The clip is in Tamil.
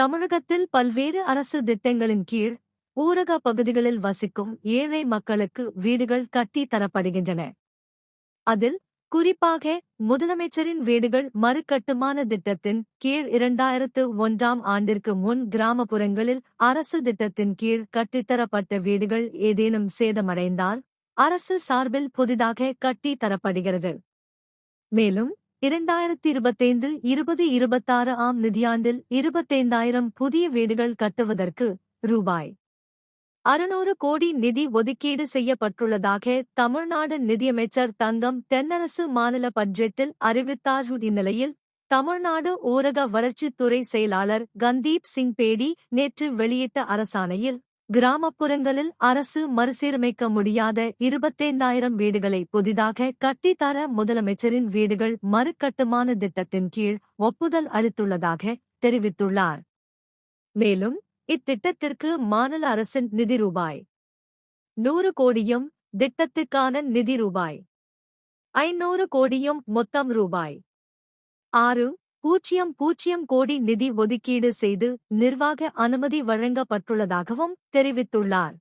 தமிழகத்தில் பல்வேறு அரசு திட்டங்களின் கீழ் ஊரக பகுதிகளில் வசிக்கும் ஏழை மக்களுக்கு வீடுகள் கட்டி தரப்படுகின்றன. அதில் குறிப்பாக முதலமைச்சரின் வீடுகள் மறுகட்டுமான திட்டத்தின் கீழ் இரண்டாயிரத்து ஒன்றாம் ஆண்டிற்கு முன் கிராமப்புறங்களில் அரசு திட்டத்தின் கீழ் கட்டித்தரப்பட்ட வீடுகள் ஏதேனும் சேதமடைந்தால் அரசு சார்பில் புதிதாக கட்டி தரப்படுகிறது. மேலும் இரண்டாயிரத்தி இருபத்தைந்து இருபது இருபத்தாறு ஆம் நிதியாண்டில் இருபத்தைந்தாயிரம் புதிய வீடுகள் கட்டுவதற்கு ரூபாய் அறுநூறு கோடி நிதி ஒதுக்கீடு செய்யப்பட்டுள்ளதாக தமிழ்நாடு நிதியமைச்சர் தங்கம் தென்னரசு மாநில பட்ஜெட்டில் அறிவித்தார். இந்நிலையில் தமிழ்நாடு ஊரக வளர்ச்சித்துறை செயலாளர் கந்தீப் சிங் பேடி நேற்று வெளியிட்ட அரசாணையில் கிராமப்புறங்களில் அரசு மறுசீரமைக்க முடியாத இருபத்தைந்தாயிரம் வீடுகளை புதிதாக கட்டித்தர முதலமைச்சரின் வீடுகள் மறுகட்டுமான திட்டத்தின் கீழ் ஒப்புதல் அளித்துள்ளதாக தெரிவித்துள்ளார். மேலும் இத்திட்டத்திற்கு மாநில அரசின் நிதி ரூபாய் நூறு கோடியும் திட்டத்துக்கான நிதி ரூபாய் ஐநூறு கோடியும் மொத்தம் ரூபாய் ஆறு பூஜ்ஜியம் பூஜ்ஜியம் கோடி நிதி ஒதுக்கீடு செய்து நிர்வாக அனுமதி வழங்கப்பட்டுள்ளதாகவும் தெரிவித்துள்ளார்.